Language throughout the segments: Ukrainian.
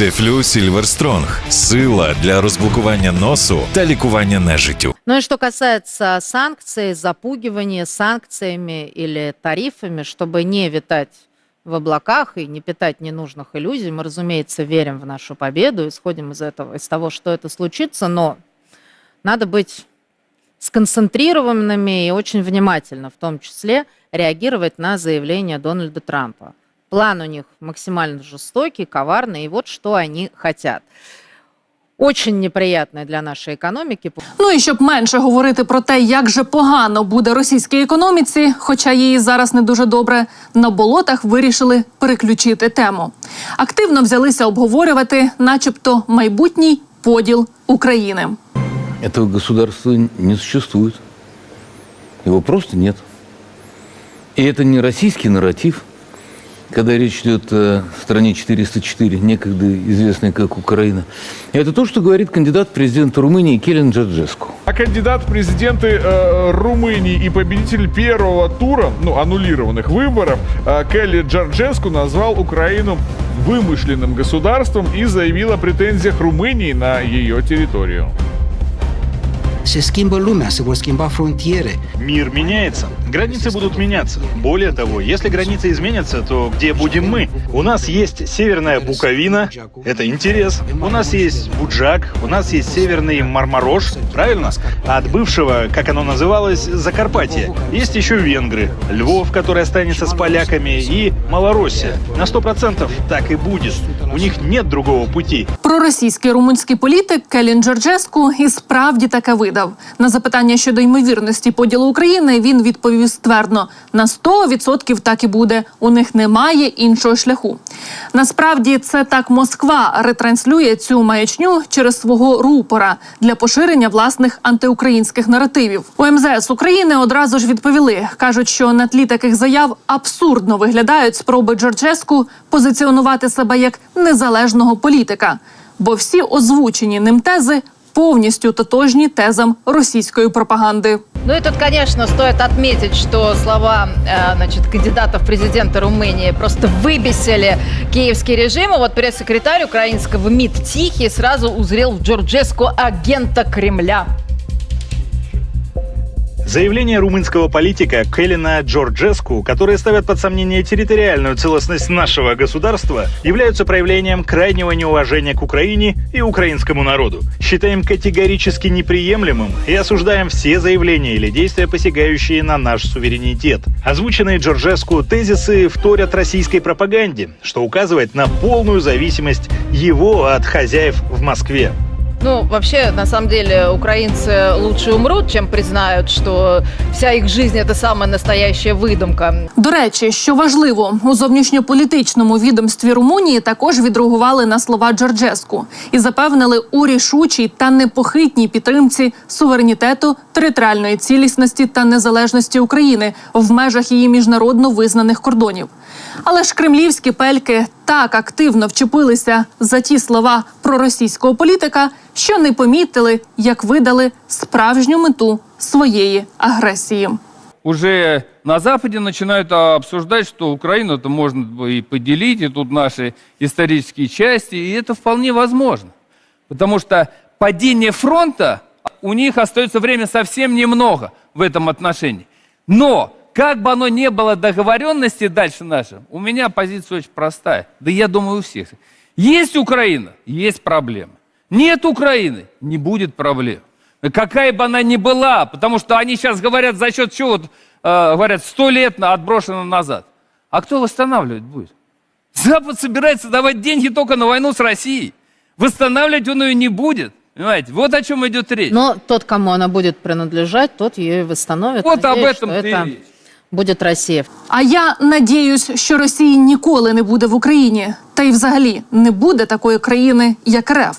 Дефлю Сільверстронг сила для розблокування носу та лікування нежиттю. Ну и что касается санкций, запугивания санкциями или тарифами, чтобы не витать в облаках и не питать ненужных иллюзий, мы, разумеется, верим в нашу победу, исходим из этого, из того, что это случится, но надо быть сконцентрированными и очень внимательно, в том числе реагировать на заявления Дональда Трампа. План у них максимально жестокий, коварный, и вот что они хотят. Очень неприятное для нашей экономики. Ну і щоб менше говорити про те, як же погано буде російській економіці, хоча її зараз не дуже добре, на болотах вирішили переключити тему. Активно взялися обговорювати, начебто, майбутній поділ України. Этого государства не существует. Его просто нет. И это не российский нарратив, Когда речь идет о стране 404, некогда известной как Украина. Это то, что говорит кандидат в президенты Румынии Келин Джорджеску. А кандидат в президенты э, Румынии и победитель первого тура, ну, аннулированных выборов, э, Келли Джорджеску назвал Украину вымышленным государством и заявил о претензиях Румынии на ее территорию. Se schimbă lumea, se vor schimba frontiere. Мир меняется, границы будут меняться. Более того, если границы изменятся, то где будем мы? У нас есть Северная Буковина, это интерес. У нас есть Буджак, у нас есть Северный Мармарош, правильно? А от бывшего, как оно называлось, Закарпатье, есть еще Венгры, Львов, который останется с поляками, и Малороссия. На сто процентов так и будет. У них нет другого пути. Проросійський румунський політик Келін Джорджеску і справді таке видав. На запитання щодо ймовірності поділу України він відповів ствердно: на 100% так і буде. У них немає іншого шляху. Насправді це так Москва ретранслює цю маячню через свого рупора для поширення власних антиукраїнських наративів. У МЗС України одразу ж відповіли, кажуть, що на тлі таких заяв абсурдно виглядають спроби Джорджеску позиціонувати себе як незалежного політика, бо всі озвучені ним тези повністю тотожні тезам російської пропаганди. Ну и тут, конечно, стоит отметить, что слова э, значит, кандидата в президенты Румынии просто выбесили киевский режим. И вот пресс-секретарь украинского МИД Тихий сразу узрел в Джорджеску агента Кремля. Заявления румынского политика Келлина Джорджеску, которые ставят под сомнение территориальную целостность нашего государства, являются проявлением крайнего неуважения к Украине и украинскому народу. Считаем категорически неприемлемым и осуждаем все заявления или действия, посягающие на наш суверенитет. Озвученные Джорджеску тезисы вторят российской пропаганде, что указывает на полную зависимость его от хозяев в Москве. Ну, вообще, на самом деле, украинцы лучше умрут, чем признают, что вся их жизнь это самая настоящая выдумка. До речі, що важливо, у зовнішньополітичному відомстві Румунії також відреагували на слова Джорджеску і запевнили у рішучій та непохитній підтримці суверенітету, територіальної цілісності та незалежності України в межах її міжнародно визнаних кордонів. Але ж кремлівські пельки так активно вчепилися за ті слова проросійського політика, що не помітили, як видали справжню мету своєї агресії. уже на Западе начинают а, обсуждать, что Украину-то можно бы и поделить, и тут наши исторические части, и это вполне возможно. Потому что падение фронта, у них остается время совсем немного в этом отношении. Но, как бы оно ни было договоренности дальше нашей, у меня позиция очень простая, да я думаю у всех. Есть Украина, есть проблемы. Нет Украины, не будет проблем. Какая бы она ни была, потому что они сейчас говорят за счет чего, э, говорят, сто лет отброшено назад. А кто восстанавливать будет? Запад собирается давать деньги только на войну с Россией. Восстанавливать он ее не будет. Понимаете? Вот о чем идет речь. Но тот, кому она будет принадлежать, тот ее и восстановит. вот об Надеюсь, этом что и это речь. Будет Россия. А я надіюсь, що Росії ніколи не буде в Україні, та й взагалі не буде такої країни, як РФ.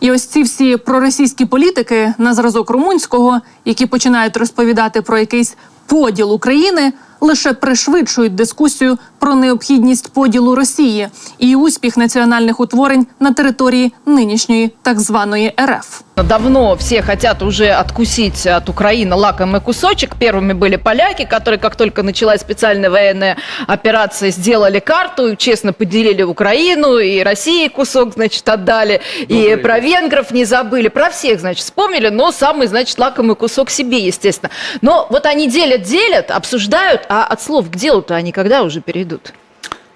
І ось ці всі проросійські політики на зразок румунського, які починають розповідати про якийсь поділ України, лише пришвидшують дискусію про необхідність поділу Росії і успіх національних утворень на території нинішньої так званої РФ. Давно все хотят уже откусить от Украины лакомый кусочек. Первыми были поляки, которые, как только началась специальная военная операция, сделали карту, и честно поделили Украину, и России кусок, значит, отдали, и про венгров не забыли, про всех, значит, вспомнили, но самый, значит, лакомый кусок себе, естественно. Но вот они делят-делят, обсуждают, а от слов к делу-то они когда уже перейдут?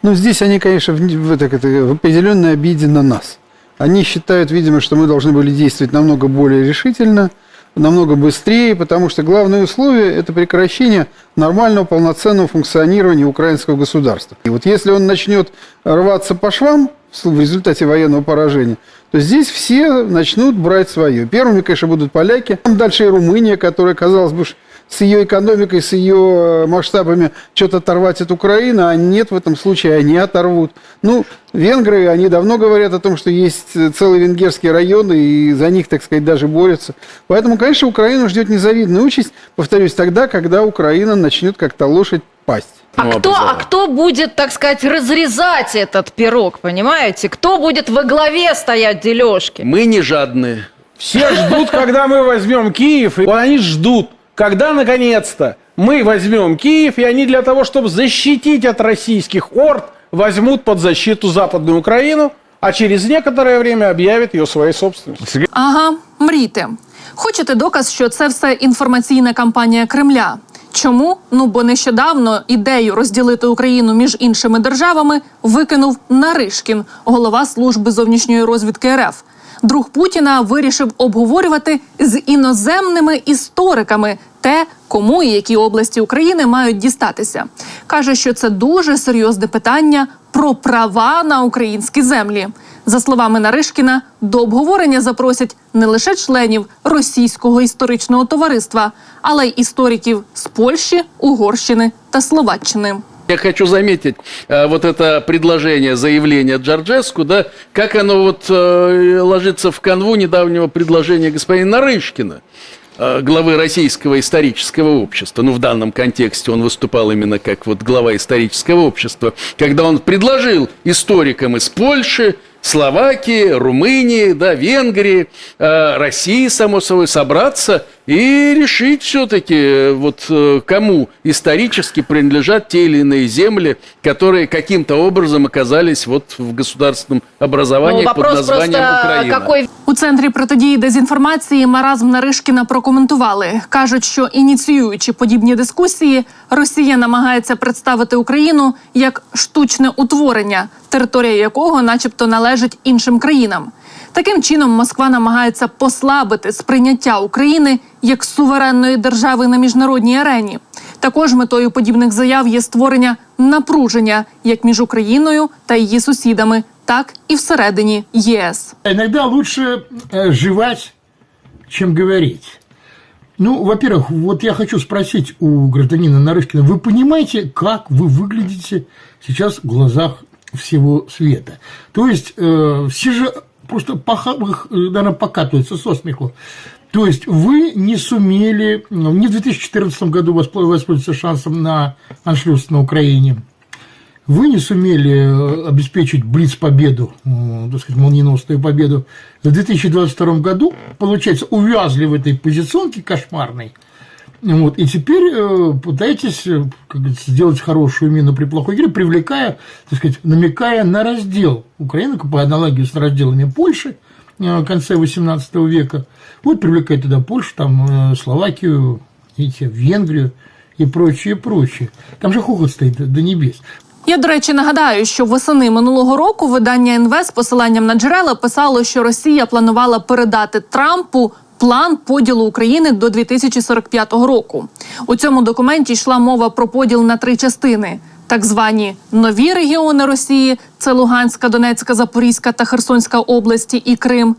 Ну, здесь они, конечно, в, в, так это, в определенной обиде на нас. Они считают, видимо, что мы должны были действовать намного более решительно, намного быстрее, потому что главное условие – это прекращение нормального полноценного функционирования украинского государства. И вот если он начнет рваться по швам в результате военного поражения, то здесь все начнут брать свое. Первыми, конечно, будут поляки, дальше и Румыния, которая, казалось бы, с ее экономикой, с ее э, масштабами что-то оторвать от Украины, а нет, в этом случае они оторвут. Ну, венгры, они давно говорят о том, что есть э, целые венгерские районы, и за них, так сказать, даже борются. Поэтому, конечно, Украину ждет незавидная участь, повторюсь, тогда, когда Украина начнет как-то лошадь пасть. А кто, а кто будет, так сказать, разрезать этот пирог, понимаете? Кто будет во главе стоять дележки? Мы не жадные. Все ждут, когда мы возьмем Киев, и они ждут, когда наконец-то мы возьмем Киев, и они для того, чтобы защитить от российских орд, возьмут под защиту Западную Украину, а через некоторое время объявят ее своей собственностью. Ага, мрійте. Хочете доказ, що це все інформаційна кампанія Кремля? Чому? Ну бо нещодавно ідею розділити Україну між іншими державами викинув Наришкін, голова служби зовнішньої розвідки РФ. Друг Путіна вирішив обговорювати з іноземними істориками те, кому і які області України мають дістатися. каже, що це дуже серйозне питання про права на українські землі. За словами Наришкіна, до обговорення запросять не лише членів російського історичного товариства, але й істориків з Польщі, Угорщини та Словаччини. Я хочу заметить э, вот это предложение, заявление Джорджеску, да, как оно вот э, ложится в канву недавнего предложения господина Нарышкина, э, главы Российского исторического общества. Ну, в данном контексте он выступал именно как вот глава исторического общества, когда он предложил историкам из Польши, Словакии, Румынии, да, Венгрии, э, России, само собой, собраться и решить все-таки, вот э, кому исторически принадлежат те или иные земли, которые каким-то образом оказались вот в государственном образовании Ну, под вопрос названием просто, Украина. какой У центрі протидії дезінформації маразм Наришкіна прокоментували. кажуть, що ініціюючи подібні дискусії, Росія намагається представити Україну як штучне утворення, територія якого, начебто, належить іншим країнам. Таким чином, Москва намагається послабити сприйняття України як суверенної держави на міжнародній арені. Також метою подібних заяв є створення напруження як між Україною та її сусідами, так і всередині ЄС. Иногда лучше э, жевать, чем говорить. Ну, во-первых, вот я хочу спросить у гражданина Нарышкина, вы понимаете, как вы выглядите сейчас в глазах всего света? То есть, э, все же просто, поха, э, наверное, покатываются со смеху. То есть, вы не сумели, ну, не в 2014 году воспользоваться шансом на аншлюз на Украине, вы не сумели э, обеспечить блиц-победу, э, так сказать, молниеносную победу в 2022 году, получается, увязли в этой позиционке кошмарной, вот, и теперь э, пытаетесь э, как говорится, сделать хорошую мину при плохой игре, привлекая, так сказать, намекая на раздел Украины, по аналогии с разделами Польши э, в конце XVIII века. Вот привлекать туда Польшу, там, э, Словакию, видите, Венгрию и прочее, прочее. Там же хохот стоит до небес. Я, до речі, нагадаю, що восени минулого року видання НВ з посиланням на джерела писало, що Росія планувала передати Трампу план поділу України до 2045 року. У цьому документі йшла мова про поділ на три частини. Так звані нові регіони Росії це Луганська, Донецька, Запорізька та Херсонська області і Крим,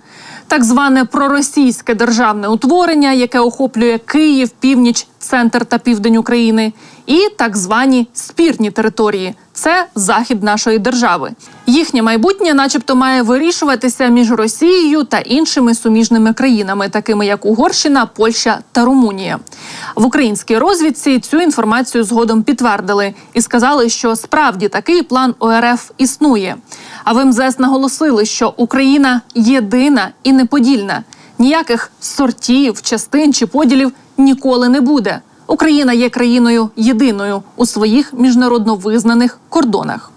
так зване проросійське державне утворення, яке охоплює Київ, північ, центр та південь України, і так звані спірні території це захід нашої держави. Їхнє майбутнє, начебто, має вирішуватися між Росією та іншими суміжними країнами, такими як Угорщина, Польща та Румунія. В українській розвідці цю інформацію згодом підтвердили і сказали, що справді такий план ОРФ існує. А в МЗС наголосили, що Україна єдина і неподільна. Ніяких сортів, частин чи поділів ніколи не буде. Україна є країною єдиною у своїх міжнародно визнаних кордонах.